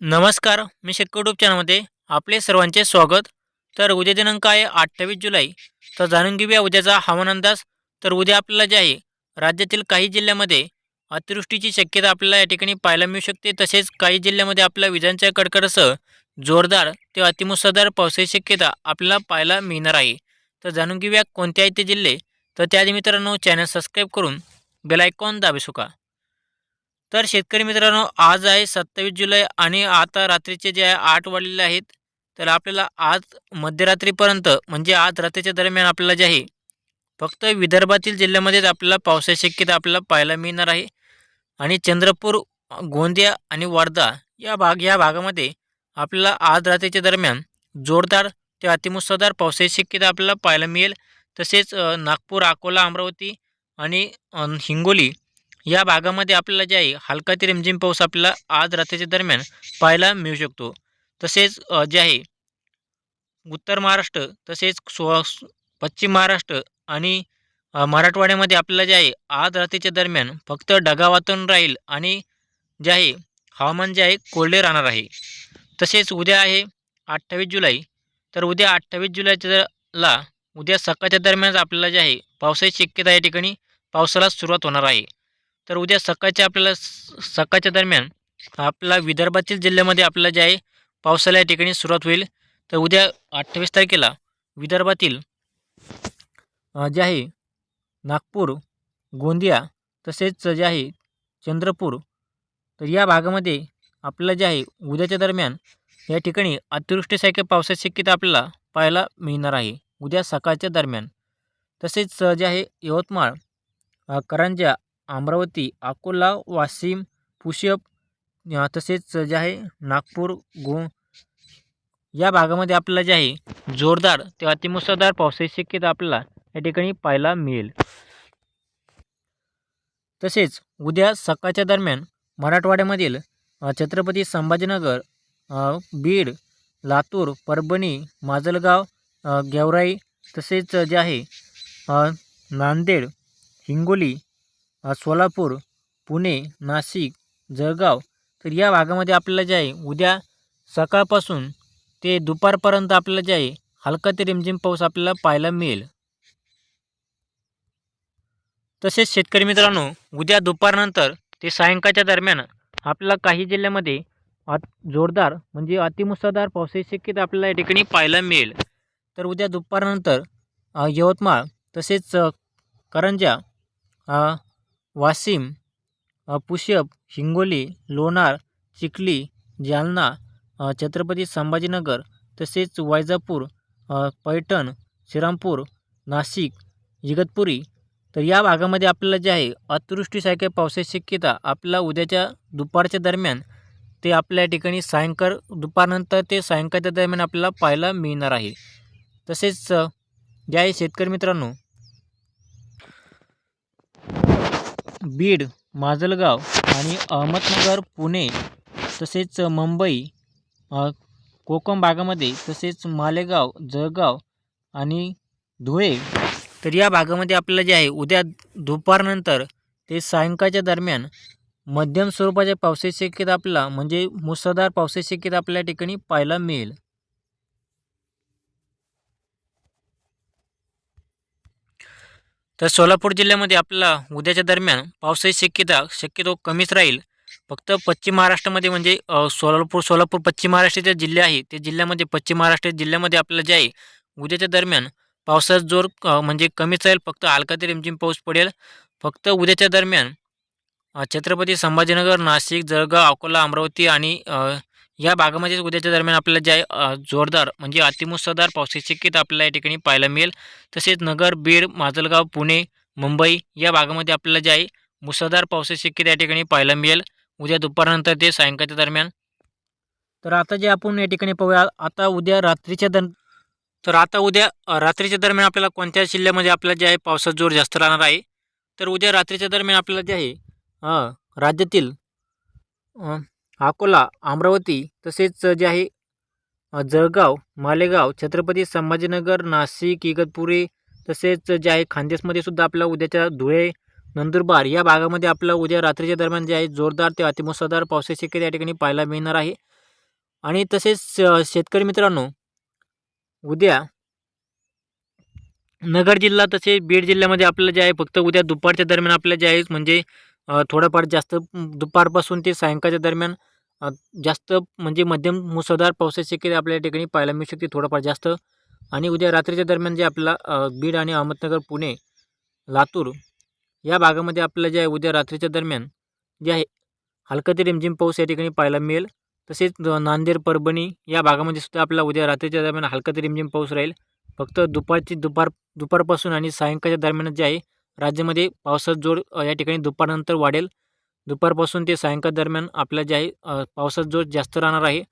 नमस्कार मी शेतक यूट्यूब चॅनलमध्ये आपले सर्वांचे स्वागत. तर उद्या दिनांक आहे अठ्ठावीस जुलै. तर जाणून घेऊया उद्याचा हवामान अंदाज. तर उद्या आपल्याला जे आहे राज्यातील काही जिल्ह्यामध्ये अतिवृष्टीची शक्यता आपल्याला या ठिकाणी पाहायला मिळू शकते. तसेच काही जिल्ह्यामध्ये आपल्या विजांच्या कडकडासह जोरदार ते अतिमुसळधार पावसाची शक्यता आपल्याला पाहायला मिळणार आहे. तर जाणून घेऊया कोणते आहेत ते जिल्हे. तर त्याआधी मित्रांनो चॅनल सबस्क्राईब करून बेलायकॉन दाबे सुका तर शेतकरी मित्रांनो आज आहे सत्तावीस जुलै आणि आता रात्रीचे जे आहे आठ वाढलेले आहेत. तर आपल्याला आज मध्यरात्रीपर्यंत म्हणजे आज रात्रीच्या दरम्यान आपल्याला जे आहे फक्त विदर्भातील जिल्ह्यामध्येच आपल्याला पावसाची शक्यता आपल्याला पाहायला मिळणार आहे. आणि चंद्रपूर गोंदिया आणि वर्धा या भाग या भागामध्ये आपल्याला आज रात्रीच्या दरम्यान जोरदार ते अतिमुसळधार पावसाची शक्यता आपल्याला पाहायला मिळेल. तसेच नागपूर अकोला अमरावती आणि हिंगोली या भागामध्ये आपल्याला जे आहे हलका ते रिमझिम पाऊस आपल्याला आज रात्रीच्या दरम्यान पाहायला मिळू शकतो. तसेच जे आहे उत्तर महाराष्ट्र तसेच स्व पश्चिम महाराष्ट्र आणि मराठवाड्यामध्ये आपल्याला जे आहे आज रात्रीच्या दरम्यान फक्त ढगाळ वातावरण राहील आणि जे आहे हवामान जे आहे कोरडे राहणार आहे. तसेच उद्या आहे अठ्ठावीस जुलै. तर उद्या अठ्ठावीस जुलैच्याला उद्या सकाळच्या दरम्यान आपल्याला जे आहे पावसाची शक्यता या ठिकाणी पावसाला सुरुवात होणार आहे. तर उद्या सकाळच्या आपल्याला स- सकाळच्या दरम्यान आपला विदर्भातील जिल्ह्यामध्ये आपल्याला जे आहे पावसाला या ठिकाणी सुरुवात होईल. तर उद्या अठ्ठावीस तारखेला विदर्भातील जे आहे नागपूर गोंदिया तसेच जे आहे चंद्रपूर तर या भागामध्ये आपल्याला जे आहे उद्याच्या दरम्यान या ठिकाणी अतिवृष्टीसारख्या पावसाची शक्यता आपल्याला पाहायला मिळणार आहे. उद्या सकाळच्या दरम्यान तसेच जे आहे यवतमाळ करंजा अमरावती अकोला वाशिम पुषप तसेच जे आहे नागपूर गो या भागामध्ये आपल्याला जे आहे जोरदार ते अतिमुसळधार पावसाची शक्यता आपल्याला या ठिकाणी पाहायला मिळेल. तसेच उद्या सकाळच्या दरम्यान मराठवाड्यामधील छत्रपती संभाजीनगर बीड लातूर परभणी माजलगाव गेवराई तसेच जे आहे नांदेड हिंगोली सोलापूर पुणे नाशिक जळगाव तर या भागामध्ये आपल्याला जे आहे उद्या सकाळपासून ते दुपारपर्यंत आपल्याला जे आहे हलका ते रिमझिम पाऊस आपल्याला पाहायला मिळेल. तसेच शेतकरी मित्रांनो उद्या दुपारनंतर ते सायंकाळच्या दरम्यान आपल्याला काही जिल्ह्यामध्ये अत जोरदार म्हणजे अतिमुसळधार पावसाची शक्यता आपल्याला या ठिकाणी पाहायला मिळेल. तर उद्या दुपारनंतर यवतमाळ तसेच करंजा वाशिम पुशप पुष्यप हिंगोली लोणार चिखली जालना छत्रपती संभाजीनगर तसेच वैजापूर पैठण श्रीरामपूर नाशिक इगतपुरी. तर या भागामध्ये आपल्याला जे आहे अतिवृष्टीसारख्या पावसाची शक्यता आपल्याला उद्याच्या दुपारच्या दरम्यान ते आपल्या ठिकाणी सायंकाळ दुपारनंतर ते सायंकाळच्या दरम्यान आपल्याला पाहायला मिळणार आहे. तसेच जे आहे शेतकरी मित्रांनो बीड माजलगाव आणि अहमदनगर पुणे तसेच मुंबई कोकण भागामध्ये तसेच मालेगाव जळगाव आणि धुळे. तर या भागामध्ये आपल्याला जे आहे उद्या दुपारनंतर ते सायंकाळच्या दरम्यान मध्यम स्वरूपाच्या पावसाची शक्यता आपल्याला म्हणजे मुसळधार पावसाची शक्यता आपल्या ठिकाणी पाहायला मिळेल. तर सोलापूर जिल्ह्यामध्ये आपल्याला उद्याच्या दरम्यान पावसाची शक्यता शक्यतो कमीच राहील. फक्त पश्चिम महाराष्ट्रामध्ये म्हणजे सोलापूर सोलापूर पश्चिम महाराष्ट्राचे जिल्हे आहे ते जिल्ह्यामध्ये पश्चिम महाराष्ट्र जिल्ह्यामध्ये आपल्याला जे आहे उद्याच्या दरम्यान पावसाचा जोर म्हणजे कमीच राहील. फक्त हलका ते रिमझिम पाऊस पडेल. फक्त उद्याच्या दरम्यान छत्रपती संभाजीनगर नाशिक जळगाव अकोला अमरावती आणि या भागामध्येच उद्याच्या दरम्यान आपल्याला जे आहे जोरदार म्हणजे अतिमुसळधार पावसाची शक्यता आपल्याला या ठिकाणी पाहायला मिळेल. तसेच नगर बीड माजलगाव पुणे मुंबई या भागामध्ये आपल्याला जे आहे मुसळधार पावसाची शक्यता या ठिकाणी पाहायला मिळेल. उद्या दुपारनंतर ते सायंकाळच्या दरम्यान. तर आता जे आपण या ठिकाणी पाहूया आता उद्या रात्रीच्या दर तर आता उद्या रात्रीच्या दरम्यान आपल्याला कोणत्या जिल्ह्यामध्ये आपल्याला जे आहे पावसाचा जोर जास्त राहणार आहे? तर उद्या रात्रीच्या दरम्यान आपल्याला जे आहे राज्यातील अकोला अमरावती तसेच जे आहे जळगाव मालेगाव छत्रपती संभाजीनगर नाशिक इगतपुरी तसेच जे आहे खानदेशमध्ये सुद्धा आपल्या उद्याच्या धुळे नंदुरबार या भागामध्ये आपलं उद्या रात्रीच्या दरम्यान जे आहे जोरदार ते अतिमुसळधार पावसाची शक्यता या ठिकाणी पाहायला मिळणार आहे. आणि तसेच शेतकरी मित्रांनो उद्या नगर जिल्हा तसे बीड जिल्ह्यामध्ये आपलं जे आहे फक्त उद्या दुपारच्या दरम्यान आपलं जे आहे म्हणजे थोडंफार जास्त दुपारपासून ते सायंकाळच्या दरम्यान जास्त म्हणजे मध्यम मुसळधार पावसाची शक्यता आपल्या या ठिकाणी पाहायला मिळू शकते. थोडंफार जास्त. आणि उद्या रात्रीच्या दरम्यान जे आपल्याला बीड आणि अहमदनगर पुणे लातूर या भागामध्ये आपल्याला जे आहे उद्या रात्रीच्या दरम्यान जे आहे हलका ते रिमझिम पाऊस या ठिकाणी पाहायला मिळेल. तसेच नांदेड परभणी या भागामध्ये सुद्धा आपला उद्या रात्रीच्या दरम्यान हलका ते रिमझिम पाऊस राहील. फक्त दुपारची दुपार दुपारपासून आणि सायंकाळच्या दरम्यान जे आहे राज्यामध्ये पावसाचा जोर या ठिकाणी दुपारनंतर वाढेल. दुपारपासून ते सायंकाळ दरम्यान आपला जे आहे पावसाचा जोर जास्त राहणार आहे.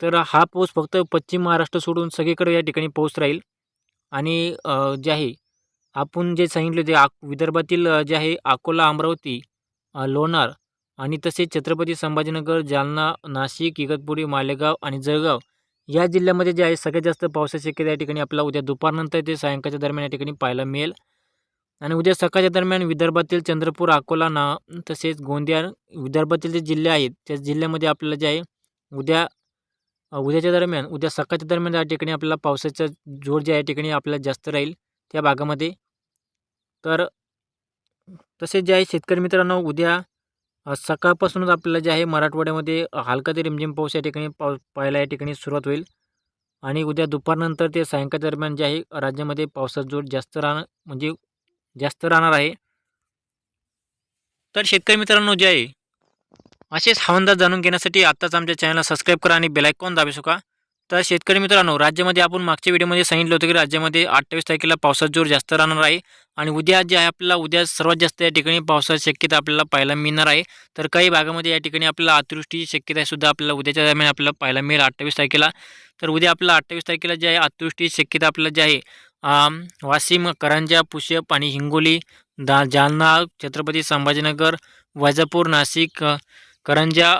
तर हा पाऊस फक्त पश्चिम महाराष्ट्र सोडून सगळीकडे या ठिकाणी पाऊस राहील. आणि जे आहे आपण जे सांगितले ते आ विदर्भातील जे आहे अकोला अमरावती लोणार आणि तसेच छत्रपती संभाजीनगर जालना नाशिक इगतपुरी मालेगाव आणि जळगाव या जिल्ह्यामध्ये जे आहे सगळ्यात जास्त पावसाची शक्यता या ठिकाणी आपल्याला उद्या दुपारनंतर ते सायंकाळच्या दरम्यान या ठिकाणी पाहायला मिळेल. आणि उद्या सकाळच्या दरम्यान विदर्भातील चंद्रपूर अकोला ना तसेच गोंदिया विदर्भातील जे जिल्हे आहेत त्या जिल्ह्यामध्ये आपल्याला जे आहे उद्या उद्याच्या दरम्यान उद्या सकाळच्या दरम्यान या ठिकाणी आपल्याला पावसाचा जोर जे आहे ठिकाणी आपल्याला जास्त राहील त्या भागामध्ये. तर तसेच जे आहे शेतकरी मित्रांनो उद्या सकाळपासूनच आपल्याला जे आहे मराठवाड्यामध्ये हलका ते रिमझिम पाऊस या ठिकाणी पाऊस पाहायला या ठिकाणी सुरुवात होईल. आणि उद्या दुपारनंतर ते सायंकाळ दरम्यान जे आहे राज्यामध्ये पावसाचा जोर जास्त राहणं म्हणजे जास्त राहणार आहे. तर शेतकरी मित्रांनो जे आहे असेच हवामान जाणून घेण्यासाठी आत्ताच आमच्या चॅनलला सबस्क्राईब करा आणि बेलायकॉन दाबू शका तर शेतकरी मित्रांनो राज्यामध्ये आपण मागच्या व्हिडिओमध्ये सांगितलं होतं की राज्यामध्ये अठ्ठावीस तारखेला पावसाचा जोर जास्त राहणार आहे आणि उद्या जे आहे आपल्याला उद्या सर्वात जास्त या ठिकाणी पावसाची शक्यता आपल्याला पाहायला मिळणार आहे. तर काही भागामध्ये या ठिकाणी आपल्याला अतिवृष्टीची शक्यता सुद्धा आपल्याला उद्याच्या दरम्यान आपल्याला पाहायला मिळेल अठ्ठावीस तारखेला. तर उद्या आपल्याला अठ्ठावीस तारखेला जे आहे अतिवृष्टीची शक्यता आपल्याला जे आहे वाशिम करंजा पुष्यप आणि हिंगोली दा जालना छत्रपती संभाजीनगर वैजापूर नाशिक करंजा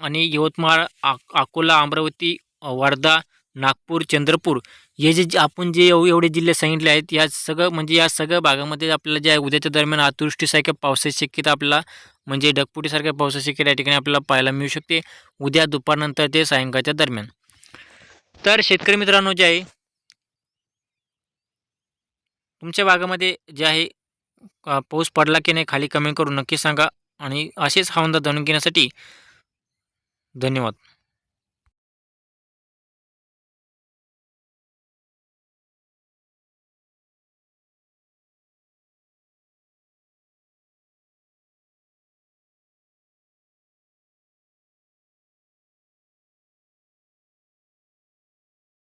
आणि यवतमाळ आ अकोला अमरावती वर्धा नागपूर चंद्रपूर. हे जे जे आपण जे एवढे जिल्हे सांगितले आहेत या सगळं म्हणजे या सगळ्या भागामध्ये आपल्याला जे आहे उद्याच्या दरम्यान अतिवृष्टीसारख्या पावसाची शक्यता आपल्याला म्हणजे ढगपुटीसारख्या पावसाची शक्यता या ठिकाणी आपल्याला पाहायला मिळू शकते. उद्या दुपारनंतर ते सायंकाळच्या दरम्यान. तर शेतकरी मित्रांनो जे आहे तुमच्या भागामध्ये जे आहे पाऊस पडला की नाही खाली कमेंट करून नक्की सांगा. आणि असेच हवामान जाणून घेण्यासाठी धन्यवाद.